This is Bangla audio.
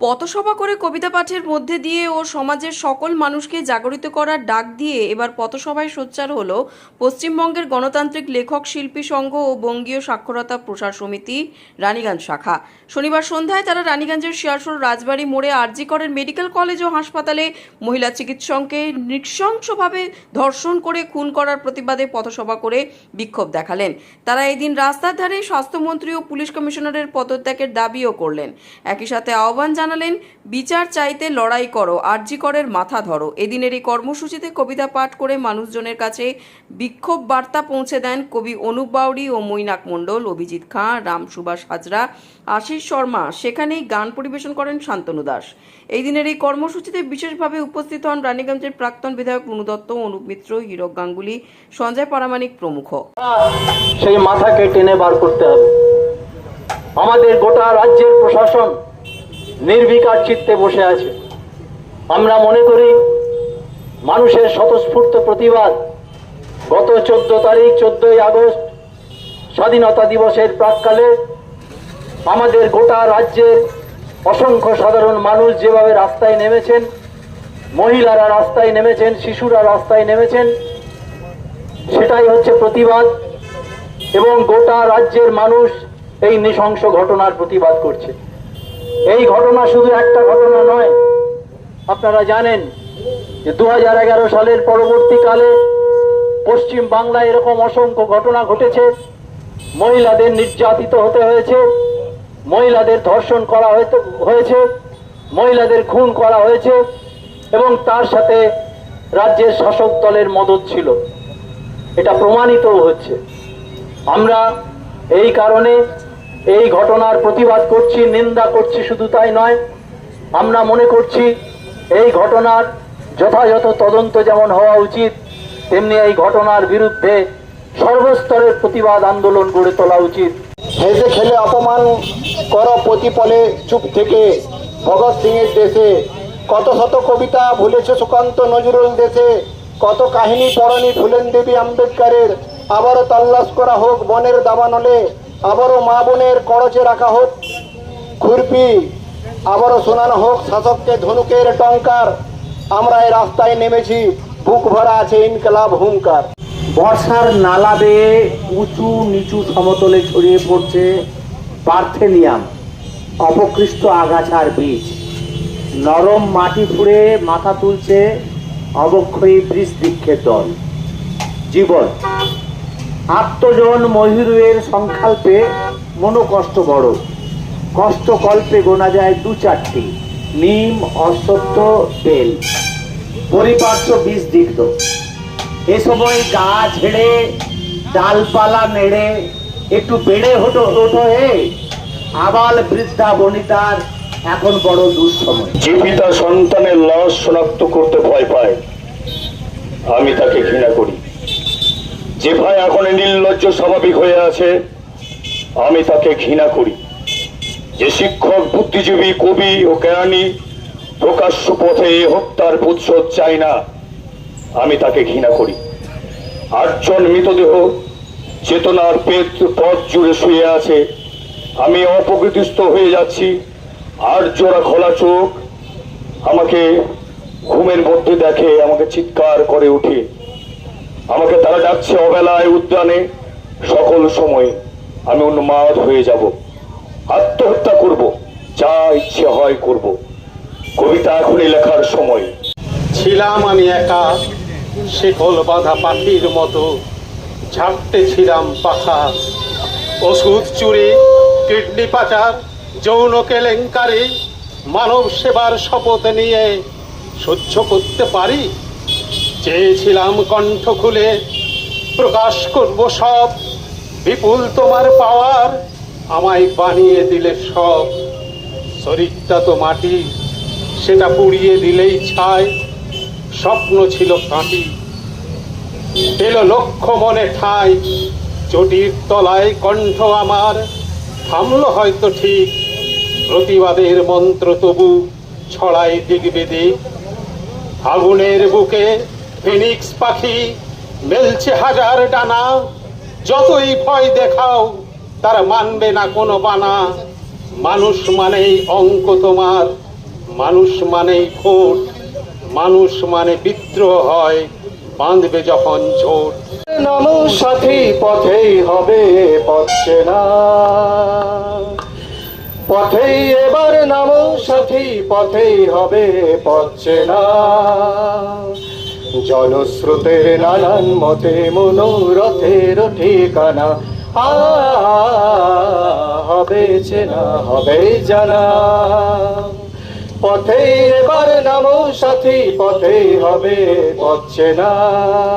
পথসভা করে কবিতা পাঠের মধ্যে দিয়ে ও সমাজের সকল মানুষকে জাগরিত করার ডাক দিয়ে এবার পথসভায় সোচ্চার হল পশ্চিমবঙ্গের গণতান্ত্রিক লেখক, শিল্পী সংঘ ও বঙ্গীয় সাক্ষরতা প্রসার সমিতি, রানীগঞ্জ শাখা। শনিবার সন্ধ্যায় তারা রানীগঞ্জের শিয়ালসোর রাজবাড়ি মোড়ে আরজি করেন মেডিকেল কলেজ ও হাসপাতালে। মহিলা চিকিৎসককে নৃশংসভাবে ধর্ষণ করে, খুন করার প্রতিবাদে পথসভা করে বিক্ষোভ দেখালেন। তারা এদিন রাস্তার ধারে স্বাস্থ্যমন্ত্রী ও পুলিশ কমিশনারের পদত্যাগের দাবিও করলেন। একই সাথে আহ্বান জানালেন, বিচার চাইতে লড়াই করো, আরজি করের মাথা ধরো। এদিনের এই কর্মসূচিতে কবিতা পাঠ করে মানুষজনের কাছে বিক্ষোভ বার্তা পৌঁছে দেন কবি অনুপ বাউরি ও মৈনাক মণ্ডল, অভিজিৎ খাঁ, রাম সুভাষ হাজরা, আশিস শর্মা। সেখানেই গান পরিবেশন করেন শান্তনু দাস। এই দিনের এই কর্মসূচিতে বিশেষভাবে উপস্থিত হন রানীগঞ্জের প্রাক্তন বিধায়ক রুনু দত্ত, অনুপ মিত্র, হীরক গাঙ্গুলি, সঞ্জয় পারামানিক প্রমুখ। সেই মাথাকে টেনে বার করতে হবে। আমাদের গোটা রাজ্যের প্রশাসন নির্বিকার চিত্তে বসে আছে। আমরা মনে করি, মানুষের স্বতঃস্ফূর্ত প্রতিবাদ গত চোদ্দ তারিখ, চোদ্দই আগস্ট, স্বাধীনতা দিবসের প্রাককালে আমাদের গোটা রাজ্যের অসংখ্য সাধারণ মানুষ যেভাবে রাস্তায় নেমেছেন, মহিলারা রাস্তায় নেমেছেন, শিশুরা রাস্তায় নেমেছেন, সেটাই হচ্ছে প্রতিবাদ এবং গোটা রাজ্যের মানুষ এই নৃশংস ঘটনার প্রতিবাদ করছে। এই ঘটনা শুধু একটা ঘটনা নয়। আপনারা জানেন যে দু হাজার এগারো সালের পরবর্তীকালে পশ্চিম বাংলায় এরকম অসংখ্য ঘটনা ঘটেছে। মহিলাদের নির্যাতিত হতে হয়েছে, মহিলাদের ধর্ষণ করা হয়েছে- হয়েছে, মহিলাদের খুন করা হয়েছে এবং তার সাথে রাজ্যের শাসক দলের মদত ছিল। এটা প্রমাণিতও হচ্ছে। আমরা এই কারণে এই ঘটনার প্রতিবাদ করছি, নিন্দা করছি, শুধু তাই নয়, আমরা মনে করছি এই ঘটনার যথাযথ তদন্ত যেমন হওয়া উচিত, তেমনি এই ঘটনার বিরুদ্ধে সর্বস্তরের প্রতিবাদ আন্দোলন গড়ে তোলা উচিত। হেসে খেলে অপমান কর প্রতিপলে চুপ থেকে, ভগৎ সিং এর দেশে, কত শত কবিতা ভুলেছে সুকান্ত নজরুল দেশে, কত কাহিনী পড়নি ভুলেন দেবী আম্বেদকারের, আবারও তল্লাশ করা হোক বনের দাবানলে আবারও মা বোনের করচে রাখা হোক, খুরপি, আবারও শোনানো হোক, শাসককে ধনুকের টঙ্কার, আমরা এই রাস্তায় নেমেছি, বুক ভরা আছে ইনকলাব হুঙ্কার। বর্ষার নালা বেয়ে উঁচু নিচু সমতলে ছড়িয়ে পড়ছে পার্থেনিয়াম, অপকৃষ্ট আগাছার বীজ। নরম মাটি ফুঁড়ে মাথা তুলছে অবক্ষয়ী বৃষ বৃক্ষের দল জীবন। আত্মজন মহিরুয়ের সংখ্যাল্পে মনোকষ্ট বড়। কষ্ট কল্পে গোনা যায় দু চারটি, নিম, অশ্বত্থ, বেল। পরিপার্শ্ব বীজ দিগ্ধ এ সময় গা ঝেড়ে, ডালপালা নেড়ে, একটু বেড়ে হতো ওঠো হে আবাল বৃদ্ধা বনিতার এখন বড় দুঃসময়। পিতা সন্তানের লস শনাক্ত করতে ভয় পায়। আমি তাকে ঘৃণা করি। যে ভাই এখন নির্লজ্জ, স্বাভাবিক হয়ে আছে, আমি তাকে ঘৃণা করি। যে শিক্ষক, বুদ্ধিজীবী, কবি ও জ্ঞানী, প্রকাশ্য পথে হত্যার প্রতিশোধ চাই না, আমি তাকে ঘৃণা করি। আটজন মৃতদেহ চেতনার পেট পথ জুড়ে শুয়ে আছে। আমি অপকৃতিস্থ হয়ে যাচ্ছি। আর জোড়া খোলা চোখ। আমাকে ঘুমের মধ্যে দেখে, আমাকে চিৎকার করে উঠে। তারা ডাকছে অবেলায় উদ্যানে। সকল সময় আমি উন্মাদ হয়ে যাব। আত্মহত্যা করব, যা ইচ্ছে হয় করব। কবিতা এখনই লেখার সময়। ছিলাম আমি একা, শিকল বাঁধা পাখির মতো। ঝাপটে ছিলাম পাখা। ওষুধ চুরি, কিডনি পাচার, যৌন কেলেঙ্কারি, মানব সেবার শপথ নিয়ে সহ্য করতে পারি? চেয়েছিলাম কণ্ঠ খুলে প্রকাশ করব সব। বিপুল তোমার পাওয়ার আমায় বানিয়ে দিলে সব। শরীরটা তো মাটি, সেটা পুড়িয়ে দিলেই ছাই। স্বপ্ন ছিল কাঁটি পেল লক্ষ্য মনে ঠাই। চটির তলায় কণ্ঠ আমার। থামলো হয়তো ঠিক। প্রতিবাদের মন্ত্র তবু ছড়াই দিগবে দিক আগুনের বুকে ফিনিক্স পাখি মেলছে হাজার ডানা। যতই ভয় দেখাও, তার মানবে না কোনো বানা। মানুষ মানেই অঙ্ক তোমার, মানুষ মানেই খোট। মানুষ মানে বিদ্রোহ হয়, বাঁধবে যখন ঝোট। সাথী পথেই হবে পথছে না পথেই এবার নামো সাথী পথেই হবে পথছে না জনস্রোতের নানান মতে মনোরথের ঠিকানা। আ, হবে চেনা হবে জানা। পথে এবার নামো সাথী পথে হবে পথ না